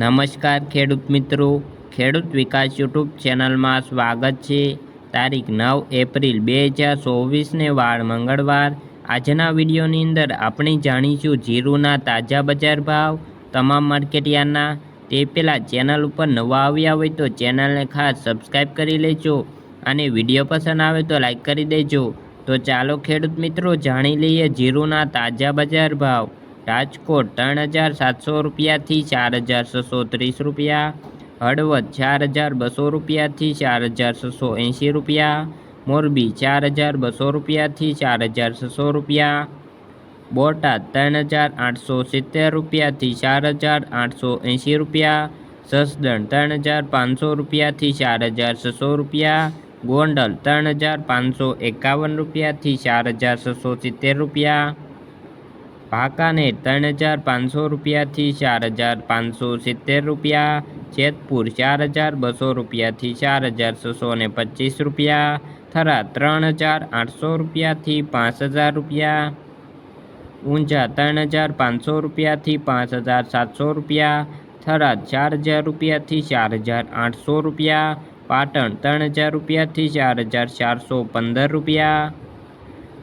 નમસ્કાર ખેડૂત મિત્રો. ખેડૂત વિકાસ યુટ્યુબ ચેનલમાં સ્વાગત છે. તારીખ નવ એપ્રિલ બે હજાર ચોવીસને વાર મંગળવાર. આજના વિડીયોની અંદર આપણે જાણીશું જીરુના તાજા બજાર ભાવ, તમામ માર્કેટયાર્ડના તે પહેલાં ચેનલ ઉપર નવા આવ્યા હોય તો ચેનલને ખાસ સબસ્ક્રાઈબ કરી લેજો અને વીડિયો પસંદ આવે તો લાઈક કરી દેજો. તો ચાલો ખેડૂત મિત્રો, જાણી લઈએ જીરુના તાજા બજાર ભાવ. રાજકોટ ત્રણ હજાર સાતસો રૂપિયાથી ચાર હજાર છસો ત્રીસ રૂપિયા. હળવદ ચાર હજાર બસો રૂપિયાથી ચાર હજાર છસો એંશી રૂપિયા. મોરબી ચાર હજાર બસો રૂપિયાથી ચાર હજાર છસો રૂપિયા. બોટાદ ત્રણ હજાર આઠસો સિત્તેર રૂપિયાથી ચાર હજાર આઠસો એંશી રૂપિયા. સસદણ ત્રણ હજાર પાંચસો રૂપિયાથી ચાર હજાર છસો રૂપિયા. ગોંડલ ત્રણ હજાર પાંચસો એકાવન રૂપિયાથી ચાર હજાર છસો સિત્તેર રૂપિયા. ભાકાનેર ત્રણ હજાર પાંચસો રૂપિયાથી ચાર હજાર પાંચસો સિત્તેર રૂપિયા, જેતપુર ચાર હજાર બસો રૂપિયાથી ચાર હજાર છસો ને પચીસ રૂપિયા, થરા ત્રણ હજાર આઠસો રૂપિયાથી પાંચ હજાર રૂપિયા, ઊંઝા ત્રણ હજાર પાંચસો રૂપિયાથી પાંચ હજાર સાતસો રૂપિયા થરાદ ચાર હજાર રૂપિયાથી ચાર હજાર આઠસો રૂપિયા, પાટણ ત્રણ હજાર રૂપિયાથી ચાર હજાર ચારસો પંદર રૂપિયા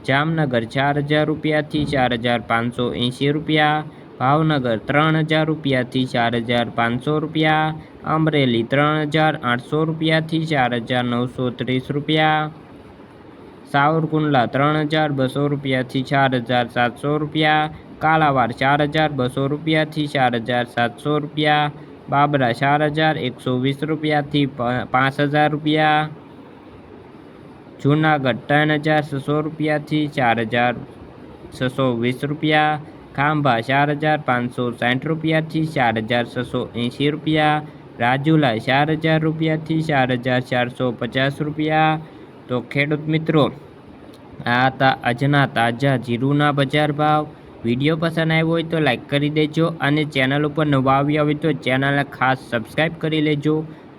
જામનગર ચાર હજાર રૂપિયાથી ચાર હજાર પાંચસો એંશી રૂપિયા, ભાવનગર ત્રણ હજાર રૂપિયાથી ચાર હજાર પાંચસો રૂપિયા, અમરેલી ત્રણ હજાર આઠસો રૂપિયાથી ચાર હજાર નવસો ત્રીસ રૂપિયા, સાવરકુંડલા ત્રણ હજાર બસો રૂપિયાથી ચાર હજાર સાતસો રૂપિયા કાલાવાડ ચાર હજાર બસો રૂપિયાથી ચાર હજાર સાતસો રૂપિયા, બાબરા ચાર હજાર એકસો વીસ રૂપિયાથી પાંચ હજાર રૂપિયા જૂનાગઢ ત્રણ હજાર છસો રૂપિયાથી ચાર હજાર છસો વીસ રૂપિયા. ખાંભા ચાર હજાર પાંચસો સાઠ રૂપિયાથી ચાર હજાર છસો એંશી રૂપિયા. રાજુલા ચાર હજાર રૂપિયાથી ચાર હજાર ચારસો પચાસ રૂપિયા. તો ખેડૂત મિત્રો, આ હતા આજના તાજા જીરુના બજાર ભાવ. વીડિયો પસંદ આવ્યો હોય તો લાઈક કરી દેજો અને ચેનલ ઉપર નવા આવ્યા હોય તો ચેનલને ખાસ સબસ્ક્રાઈબ કરી લેજો.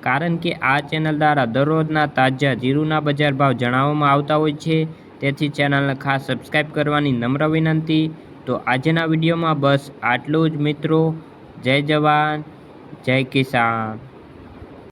કારણ કે આ ચેનલ દ્વારા દરરોજના તાજા જીરુના બજાર ભાવ જણાવવામાં આવતા હોય છે. તેથી ચેનલને ખાસ સબસ્ક્રાઈબ કરવાની નમ્ર વિનંતી. તો આજના વિડીયોમાં બસ આટલું જ મિત્રો. જય જવાન, જય કિસાન.